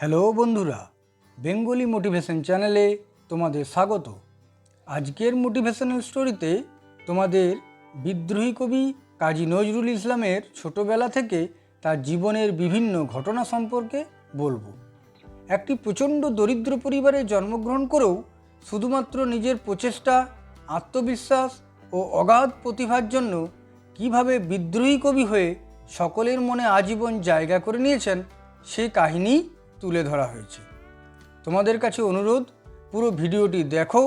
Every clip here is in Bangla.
হ্যালো বন্ধুরা, বেঙ্গলি মোটিভেশন চ্যানেলে তোমাদের স্বাগত। আজকের মোটিভেশনাল স্টোরিতে তোমাদের বিদ্রোহী কবি কাজী নজরুল ইসলামের ছোটবেলা থেকে তার জীবনের বিভিন্ন ঘটনা সম্পর্কে বলব। একটি প্রচণ্ড দরিদ্র পরিবারে জন্মগ্রহণ করেও শুধুমাত্র নিজের প্রচেষ্টা, আত্মবিশ্বাস ও অগাধ প্রতিভার জন্য কীভাবে বিদ্রোহী কবি হয়ে সকলের মনে আজীবন জায়গা করে নিয়েছেন সে কাহিনী তুলে ধরা হয়েছে। তোমাদের কাছে অনুরোধ, পুরো ভিডিওটি দেখো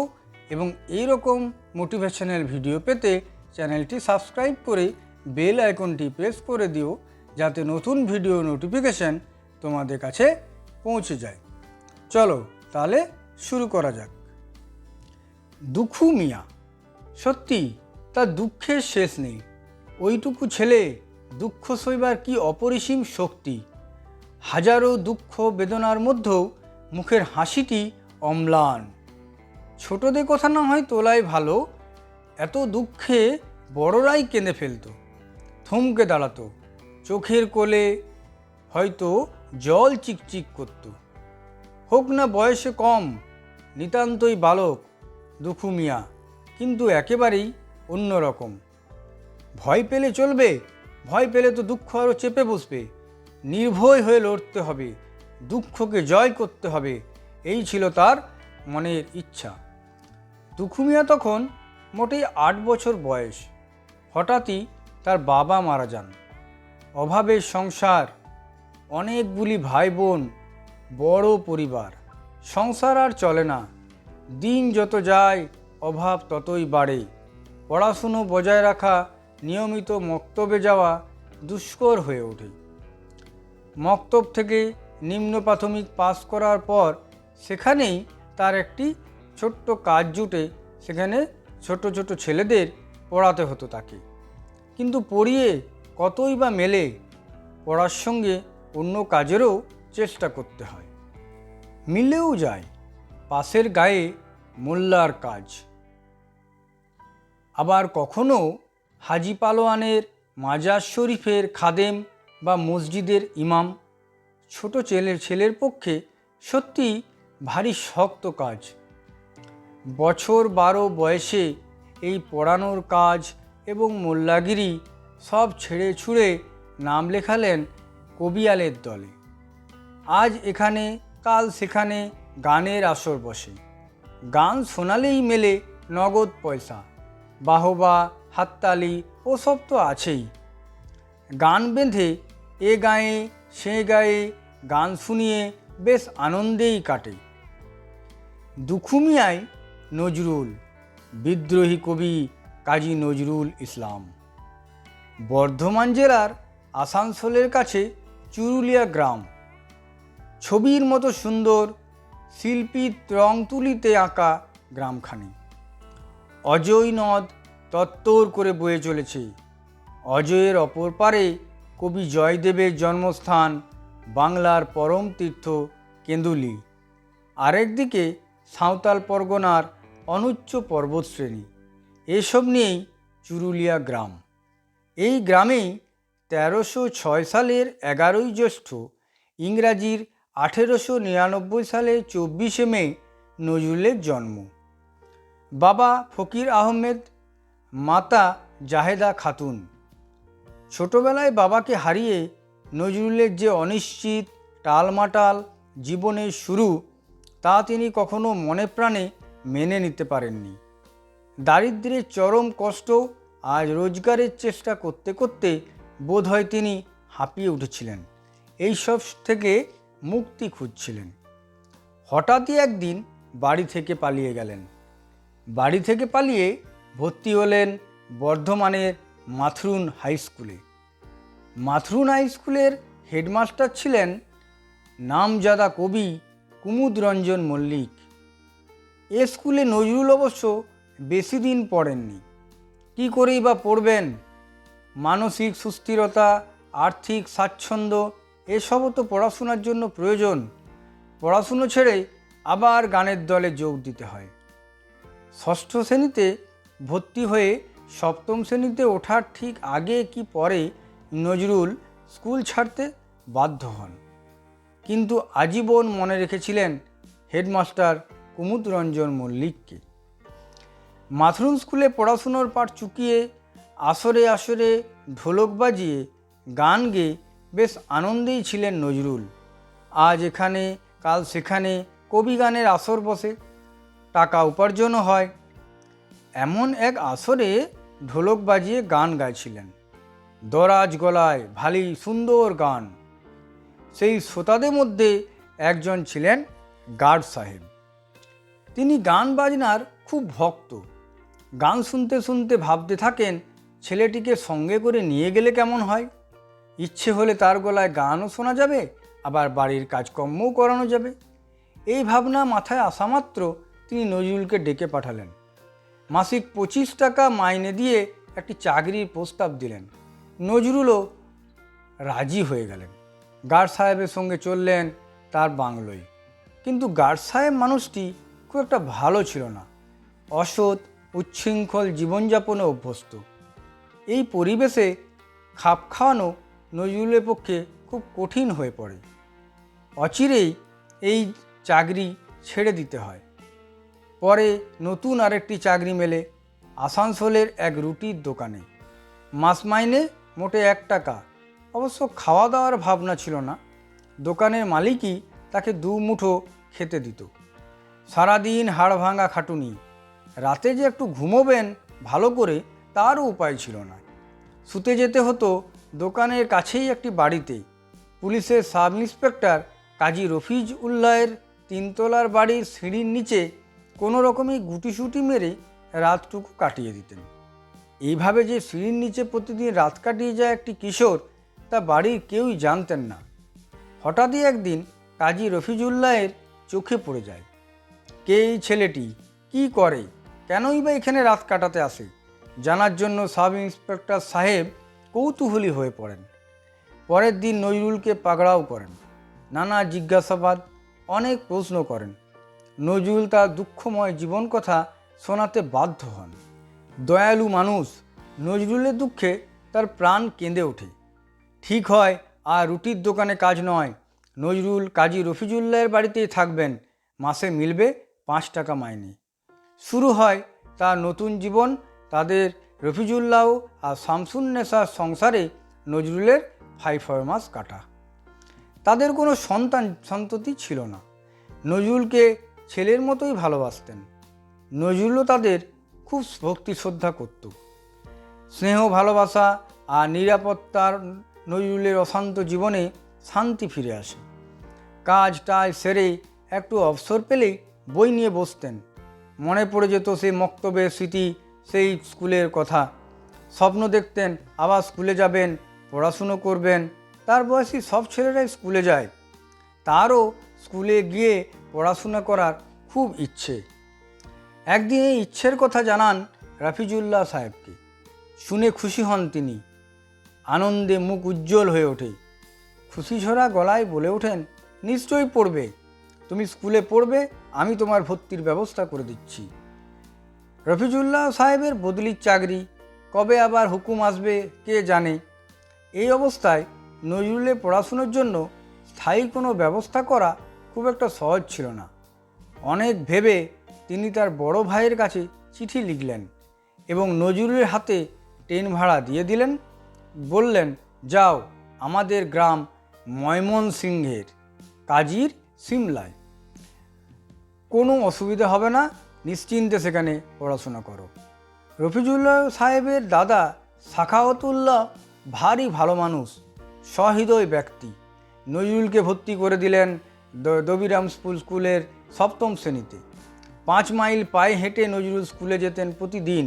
এবং এই রকম মোটিভেশনাল ভিডিও পেতে চ্যানেলটি সাবস্ক্রাইব করে বেল আইকনটি প্রেস করে দিও, যাতে নতুন ভিডিও নোটিফিকেশান তোমাদের কাছে পৌঁছে যায়। চলো তাহলে শুরু করা যাক। দুখু মিয়া, সত্যি তার দুঃখের শেষ নেই। ওইটুকু ছেলে দুঃখ সইবার কি অপরিসীম শক্তি? হাজারো দুঃখ বেদনার মধ্যেও মুখের হাসিটি অম্লান। ছোটদের কথা না হয় তোলাই ভালো, এত দুঃখে বড়রাই কেঁদে ফেলতো, থমকে দাঁড়াতো, চোখের কোলে হয়তো জল চিকচিক করত। হোক না বয়সে কম, নিতান্তই বালক দুখু মিয়া কিন্তু একেবারেই অন্যরকম। ভয় পেলে চলবে, ভয় পেলে তো দুঃখ আরও চেপে বসবে। নির্ভয় হয়ে লড়তে হবে, দুঃখকে জয় করতে হবে, এই ছিল তার মনের ইচ্ছা। দুখুমিয়া তখন মোটেই আট বছর বয়স। হঠাৎই তার বাবা মারা যান। অভাবের সংসার, অনেকগুলি ভাই বোন বড় পরিবার, সংসার আর চলে না। দিন যত যায়, অভাব ততই বাড়ে। পড়াশুনো বজায় রাখা, নিয়মিত মক্তবে যাওয়া দুষ্কর হয়ে ওঠে। মক্তব থেকে নিম্ন প্রাথমিক পাস করার পর সেখানেই তার একটি ছোট্ট কাজ জুটে সেখানে ছোট ছোট ছেলেদের পড়াতে হতো তাকে। কিন্তু পড়িয়ে কতই বা মেলে পড়ার সঙ্গে অন্য কাজেরও চেষ্টা করতে হয়। মিলেও যায় পাশের গায়ে মোল্লার কাজ। আবার কখনো হাজি পালোয়ানের মাজার শরীফের খাদেম বা মসজিদের ইমাম, ছোট ছেলের ছেলের পক্ষে সত্যি ভারী শক্ত কাজ। বছর বারো বয়সে এই পড়ানোর কাজ এবং মোল্লাগিরি সব ছেড়ে ছুঁড়ে নাম লেখালেন কবিয়ালের দলে। আজ এখানে, কাল সেখানে গানের আসর বসে। গান শোনালেই মেলে নগদ পয়সা। বাহবা, হাততালি ওসব তো আছেই। গান বেঁধে এ গায়ে, সে গায়ে গান শুনিয়ে বেশ আনন্দেই কাটে। দুখুমিয়ায় নজরুল, বিদ্রোহী কবি কাজী নজরুল ইসলাম। বর্ধমান জেলার আসানসোলের কাছে চুরুলিয়া গ্রাম। ছবির মতো সুন্দর, শিল্পী রং তুলিতে আঁকা গ্রামখানি। অজয় নদ তত্তর করে বয়ে চলেছে। অজয়ের অপর পারে কবি জয়দেবের জন্মস্থান বাংলার পরম তীর্থ কেন্দুলি। আরেকদিকে সাঁওতাল পরগনার অনুচ্চ পর্বতশ্রেণী। এসব নিয়েই চুরুলিয়া গ্রাম। এই গ্রামেই তেরোশো ছয় সালের এগারোই জ্যৈষ্ঠ ইংরাজির আঠেরোশো নিরানব্বই সালে চব্বিশে মে নজরুলের জন্ম। বাবা ফকির আহমেদ, মাতা জাহেদা খাতুন। ছোটবেলায় বাবাকে হারিয়ে নজরুলের যে অনিশ্চিত, টালমাটাল জীবনের শুরু, তা তিনি কখনো মনে প্রাণে মেনে নিতে পারেননি। দারিদ্র্যের চরম কষ্ট আজ রোজগারের চেষ্টা করতে করতে বোধহয় তিনি হাঁপিয়ে উঠেছিলেন। এই সব থেকে মুক্তি খুঁজছিলেন। হঠাৎই একদিন বাড়ি থেকে পালিয়ে গেলেন। বাড়ি থেকে পালিয়ে ভর্তি হলেন বর্ধমানের মাথরুন হাই স্কুলে। মাথরুন হাই স্কুলের হেডমাস্টার ছিলেন নামজাদা কবি কুমুদ রঞ্জন মল্লিক। এ স্কুলে নজরুল অবশ্য বেশি দিন পড়েননি। কী করেই বা পড়বেন? মানসিক সুস্থিরতা, আর্থিক স্বাচ্ছন্দ্য, এসবও তো পড়াশোনার জন্য প্রয়োজন। পড়াশুনো ছেড়ে আবার গানের দলে যোগ দিতে হয়। ষষ্ঠ শ্রেণীতে ভর্তি হয়ে সপ্তম শ্রেণীতে ওঠার ঠিক আগে কি পরে নজরুল স্কুল ছাড়তে বাধ্য হন। কিন্তু আজীবন মনে রেখেছিলেন হেডমাস্টার কুমুদ রঞ্জন মল্লিককে। মাথরুম স্কুলে পড়াশুনোর পাঠ চুকিয়ে, আসরে আসরে ঢোলক বাজিয়ে, গান গেয়ে বেশ আনন্দেই ছিলেন নজরুল। আজ এখানে, কাল সেখানে কবি গানের আসর বসে, টাকা উপার্জনও হয়। এমন এক আসরে ঢোলক বাজিয়ে গান গাইছিলেন। দরাজ গলায় ভালি সুন্দর গান। সেই শ্রোতাদের মধ্যে একজন ছিলেন গার্ড সাহেব। তিনি গান বাজনার খুব ভক্ত। গান শুনতে শুনতে ভাবতে থাকেন, ছেলেটিকে সঙ্গে করে নিয়ে গেলে কেমন হয়? ইচ্ছে হলে তার গলায় গানও শোনা যাবে, আবার বাড়ির কাজকর্মও করানো যাবে। এই ভাবনা মাথায় আসা মাত্র তিনি নজরুলকে ডেকে পাঠালেন। মাসিক পঁচিশ টাকা মাইনে দিয়ে একটি চাকরির প্রস্তাব দিলেন। নজরুলও রাজি হয়ে গেলেন। গার্ড সাহেবের সঙ্গে চললেন তার বাংলোয়। কিন্তু গার্ড সাহেব মানুষটি খুব একটা ভালো ছিল না। অসৎ, উচ্ছৃঙ্খল জীবনযাপনে অভ্যস্ত। এই পরিবেশে খাপ খাওয়ানো নজরুলের পক্ষে খুব কঠিন হয়ে পড়ে। অচিরেই এই চাকরি ছেড়ে দিতে হয়। পরে নতুন আরেকটি চাকরি মেলে আসানসোলের এক রুটির দোকানে। মাস মাইনে মোটে এক টাকা। অবশ্য খাওয়া দাওয়ার ভাবনা ছিল না। দোকানের মালিকই তাকে দু মুঠো খেতে দিত। সারাদিন হাড় ভাঙা খাটুনি। রাতে যে একটু ঘুমোবেন ভালো করে তারও উপায় ছিল না। শুতে যেতে হতো দোকানের কাছেই একটি বাড়িতে। পুলিশের সাব ইন্সপেক্টর কাজী রফিজ উল্লাহের তিনতলার বাড়ির সিঁড়ির নিচে কোনো রকমই গুটিসুটি মেরে রাতটুকু কাটিয়ে দিতেন। এইভাবে যে সিঁড়ির নিচে প্রতিদিন রাত কাটিয়ে যায় একটি কিশোর, তা বাড়ির কেউই জানতেন না। হঠাৎই একদিন কাজী রফিজুল্লাহের চোখে পড়ে যায়। কে এই ছেলেটি? কি করে? কেনই বা এখানে রাত কাটাতে আসে? জানার জন্য সাব ইন্সপেক্টর সাহেব কৌতূহলী হয়ে পড়েন। পরের দিন নজরুলকে পাগড়াও করেন। নানা জিজ্ঞাসাবাদ, অনেক প্রশ্ন করেন। নজরুল তার দুঃখময় জীবন কথা শোনাতে বাধ্য হন। দয়ালু মানুষ, নজরুলের দুঃখে তার প্রাণ কেঁদে ওঠে। ঠিক হয়, আর রুটির দোকানে কাজ নয়। নজরুল কাজী রফিজুল্লাহের বাড়িতেই থাকবেন। মাসে মিলবে পাঁচ টাকা মাইনে। শুরু হয় তার নতুন জীবন, তাদের রফিজুল্লাহ আর শামসুন্নেসার সংসারে নজরুলের ফাইভ মাস কাটা। তাদের কোনো সন্তান, সন্ততি ছিল না। নজরুলকে ছেলের মতোই ভালোবাসতেন। নজরুলও তাদের খুব ভক্তি শ্রদ্ধা করত। স্নেহ, ভালোবাসা আর নিরাপত্তার নজরুলের অশান্ত জীবনে শান্তি ফিরে আসে। কাজ টাজ সেরে একটু অবসর পেলেই বই নিয়ে বসতেন। মনে পড়ে যেত সেই মক্তবের স্মৃতি, সেই স্কুলের কথা। স্বপ্ন দেখতেন, আবার স্কুলে যাবেন, পড়াশুনো করবেন, তার বয়সী সব ছেলেরাই স্কুলে যায়। তারও স্কুলে গিয়ে পড়াশোনা করার খুব ইচ্ছে। একদিন এই ইচ্ছের কথা জানান রাফিজুল্লাহ সাহেবকে। শুনে খুশি হন তিনি। আনন্দে মুখ উজ্জ্বল হয়ে ওঠে। খুশি ঝরা গলায় বলে ওঠেন, নিশ্চয়ই পড়বে। তুমি স্কুলে পড়বে, আমি তোমার ভর্তির ব্যবস্থা করে দিচ্ছি। রফিজুল্লাহ সাহেবের বদলির চাকরি, কবে আবার হুকুম আসবে কে জানে? এই অবস্থায় নজরুলের পড়াশুনোর জন্য স্থায়ী কোনো ব্যবস্থা করা খুব একটা সহজ ছিল না। অনেক ভেবে তিনি তার বড় ভাইয়ের কাছে চিঠি লিখলেন এবং নজরুলের হাতে ট্রেন ভাড়া দিয়ে দিলেন। বললেন, যাও, আমাদের গ্রাম ময়মনসিংহের কাজীর সিমলায়। কোনো অসুবিধা হবে না, নিশ্চিন্তে সেখানে পড়াশোনা করো। রফিজুল্লাহ সাহেবের দাদা সাখাওয়াতুল্লাহ ভারী ভালো মানুষ, সহৃদয় ব্যক্তি। নজরুলকে ভর্তি করে দিলেন দবিরাম স্কুল স্কুলের সপ্তম শ্রেণীতে। পাঁচ মাইল পায়ে হেঁটে নজরুল স্কুলে যেতেন প্রতিদিন।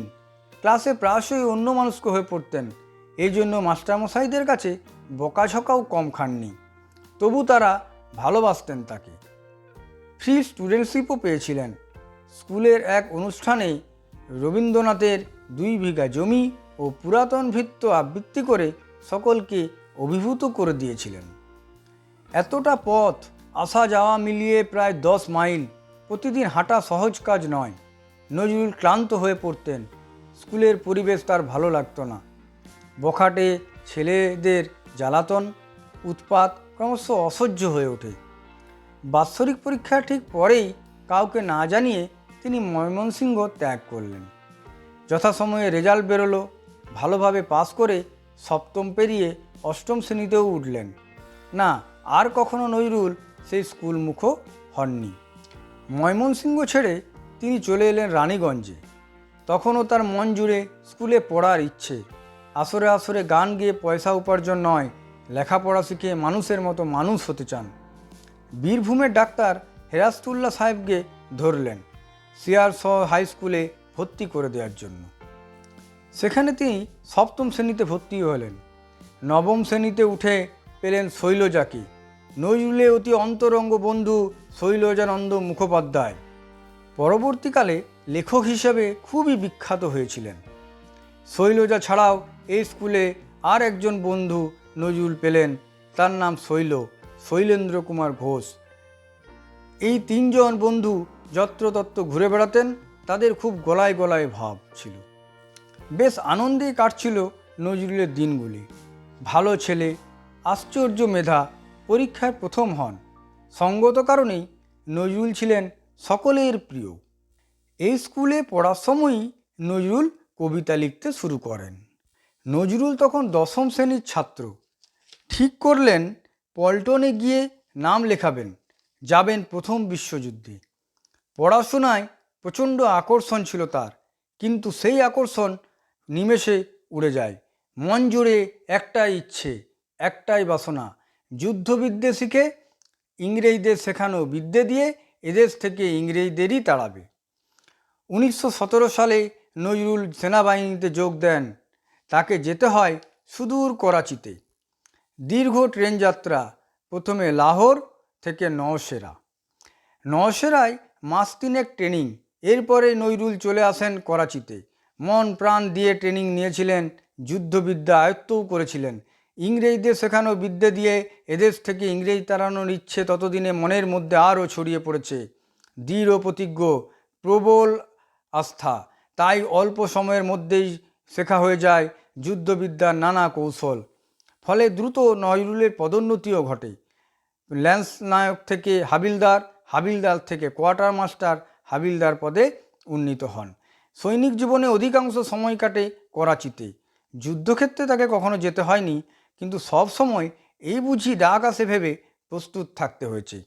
ক্লাসে প্রায়শই অন্য মানুষকে হয়ে পড়তেন। এই জন্য মাস্টারমশাইদের কাছে বকাঝকাও কম খাননি। তবু তারা ভালোবাসতেন তাকে। ফ্রি স্টুডেন্টশিপও পেয়েছিলেন। স্কুলের এক অনুষ্ঠানে রবীন্দ্রনাথের দুই বিঘা জমি ও পুরাতন ভিত্ত আবৃত্তি করে সকলকে অভিভূত করে দিয়েছিলেন। এতটা পথ আসা যাওয়া মিলিয়ে প্রায় দশ মাইল। প্রতিদিন হাঁটা সহজ কাজ নয়। নজরুল ক্লান্ত হয়ে পড়তেন। স্কুলের পরিবেশ তার ভালো লাগতো না। বখাটে ছেলেদের জ্বালাতন, উৎপাত ক্রমশ অসহ্য হয়ে ওঠে। বাৎসরিক পরীক্ষার ঠিক পরেই কাউকে না জানিয়ে তিনি ময়মনসিংহ ত্যাগ করলেন। যথাসময়ে রেজাল্ট বেরোলো। ভালোভাবে পাস করে সপ্তম পেরিয়ে অষ্টম শ্রেণীতেও উঠলেন। না, আর কখনো নজরুল সেই স্কুল মুখো হননি। ময়মনসিংহ ছেড়ে তিনি চলে এলেন রানীগঞ্জে। তখনও তার মন জুড়ে স্কুলে পড়ার ইচ্ছে। আসরে আসরে গান গেয়ে পয়সা উপার্জন নয়, লেখাপড়া শিখে মানুষের মতো মানুষ হতে চান। বীরভূমের ডাক্তার হেরাস্তুল্লাহ সাহেবকে ধরলেন সিআর স হাই স্কুলে ভর্তি করে দেওয়ার জন্য। সেখানে তিনি সপ্তম শ্রেণীতে ভর্তি হলেন। নবম শ্রেণীতে উঠে পেলেন শৈলজাকে। নজরুলে অতি অন্তরঙ্গ বন্ধু শৈলজানন্দ মুখোপাধ্যায়। পরবর্তীকালে লেখক হিসেবে খুবই বিখ্যাত হয়েছিলেন। শৈলজা ছাড়াও এই স্কুলে আর একজন বন্ধু নজরুল পেলেন, তার নাম শৈল, শৈলেন্দ্র কুমার ঘোষ। এই তিনজন বন্ধু যত্রতত্র ঘুরে বেড়াতেন, তাদের খুব গলায় গলায় ভাব ছিল। বেশ আনন্দে কাটছিল নজরুলের দিনগুলি। ভালো ছেলে, আশ্চর্য মেধা পরীক্ষায় প্রথম হন। সঙ্গত কারণেই নজরুল ছিলেন সকলের প্রিয়। এই স্কুলে পড়ার সময়ই নজরুল কবিতা লিখতে শুরু করেন। নজরুল তখন দশম শ্রেণির ছাত্র। ঠিক করলেন, পল্টনে গিয়ে নাম লেখাবেন, যাবেন প্রথম বিশ্বযুদ্ধে। পড়াশোনায় প্রচণ্ড আকর্ষণ ছিল তার, কিন্তু সেই আকর্ষণ নিমেষে উড়ে যায়। মন জুড়ে একটাই ইচ্ছে, একটাই বাসনা যুদ্ধবিদ্যে শিখে ইংরেজদের শেখানো বিদ্যে দিয়ে এদেশ থেকে ইংরেজদেরই তাড়াবে। উনিশশো সতেরো সালে নজরুল সেনাবাহিনীতে যোগ দেন। তাকে যেতে হয় সুদূর করাচিতে। দীর্ঘ ট্রেন যাত্রা, প্রথমে লাহোর থেকে নওশেরা। নওশেরায় মাস তিনেক ট্রেনিং, এরপরে নজরুল চলে আসেন করাচিতে। মন প্রাণ দিয়ে ট্রেনিং নিয়েছিলেন, যুদ্ধবিদ্যা আয়ত্তও করেছিলেন। ইংরেজদের শেখানো বিদ্যে দিয়ে এদেশ থেকে ইংরেজ তাড়ানোর ইচ্ছে ততদিনে মনের মধ্যে আরও ছড়িয়ে পড়েছে। দৃঢ় প্রতিজ্ঞ, প্রবল আস্থা, তাই অল্প সময়ের মধ্যেই শেখা হয়ে যায় যুদ্ধবিদ্যার নানা কৌশল। ফলে দ্রুত নজরুলের পদোন্নতিও ঘটে। ল্যান্স নায়ক থেকে হাবিলদার হাবিলদার থেকে কোয়ার্টার মাস্টার হাবিলদার পদে উন্নীত হন। সৈনিক জীবনে অধিকাংশ সময় কাটে করাচিতে। যুদ্ধক্ষেত্রে তাকে কখনো যেতে হয়নি। কিন্তু সব সময় এই বুঝি ডাক আসে ভেবে প্রস্তুত থাকতে হয়েছে।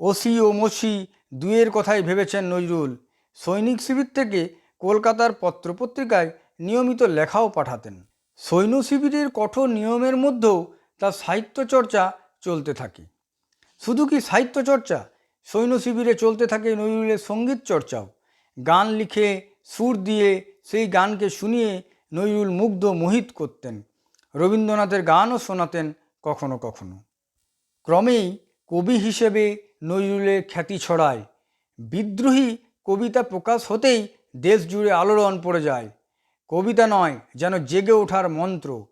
ওসি ও মসি দুয়ের কথাই ভেবেছেন নজরুল। সৈনিক শিবির থেকে কলকাতার পত্রপত্রিকায় নিয়মিত লেখাও পাঠাতেন। সৈন্য শিবিরের কঠোর নিয়মের মধ্যেও তার সাহিত্যচর্চা চলতে থাকে। শুধু কি সাহিত্যচর্চা? সৈন্য শিবিরে চলতে থাকে নজরুলের সংগীত চর্চাও। গান লিখে সুর দিয়ে সেই গানকে শুনিয়ে নজরুল মুগ্ধ মোহিত করতেন। রবীন্দ্রনাথের গানও শোনাতেন কখনো কখনো। ক্রমেই কবি হিসেবে নজরুলের খ্যাতি ছড়ায়। বিদ্রোহী কবিতা প্রকাশ হতেই দেশ জুড়ে আলোড়ন পড়ে যায়। কবিতা নয়, যেন জেগে ওঠার মন্ত্র।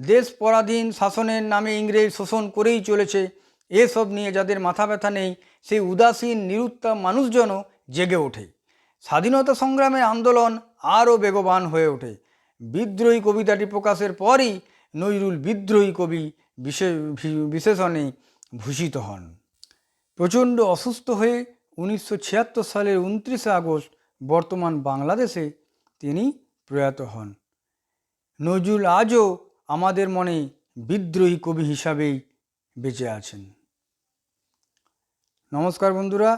দেশ পরাধীন শাসনের নামে ইংরেজ শোষণ করেই চলেছে এসব নিয়ে যাদের মাথা ব্যথা নেই, সেই উদাসীন নিরুত্তাপ মানুষজনও জেগে ওঠে। স্বাধীনতা সংগ্রামের আন্দোলন আরও বেগবান হয়ে ওঠে। বিদ্রোহী কবিতাটি প্রকাশের পরই নজরুল বিদ্রোহী কবি বিশেষণে ভূষিত হন। প্রচণ্ড অসুস্থ হয়ে উনিশশো ছিয়াত্তর সালের উনত্রিশে আগস্ট বর্তমান বাংলাদেশে তিনি প্রয়াত হন। নজরুল আজও আমাদের মনে বিদ্রোহী কবি হিসাবেই বেঁচে আছেন। নমস্কার বন্ধুরা,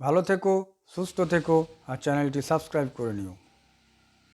ভালো থেকো, সুস্থ থেকো, আর চ্যানেলটি সাবস্ক্রাইব করে নিও।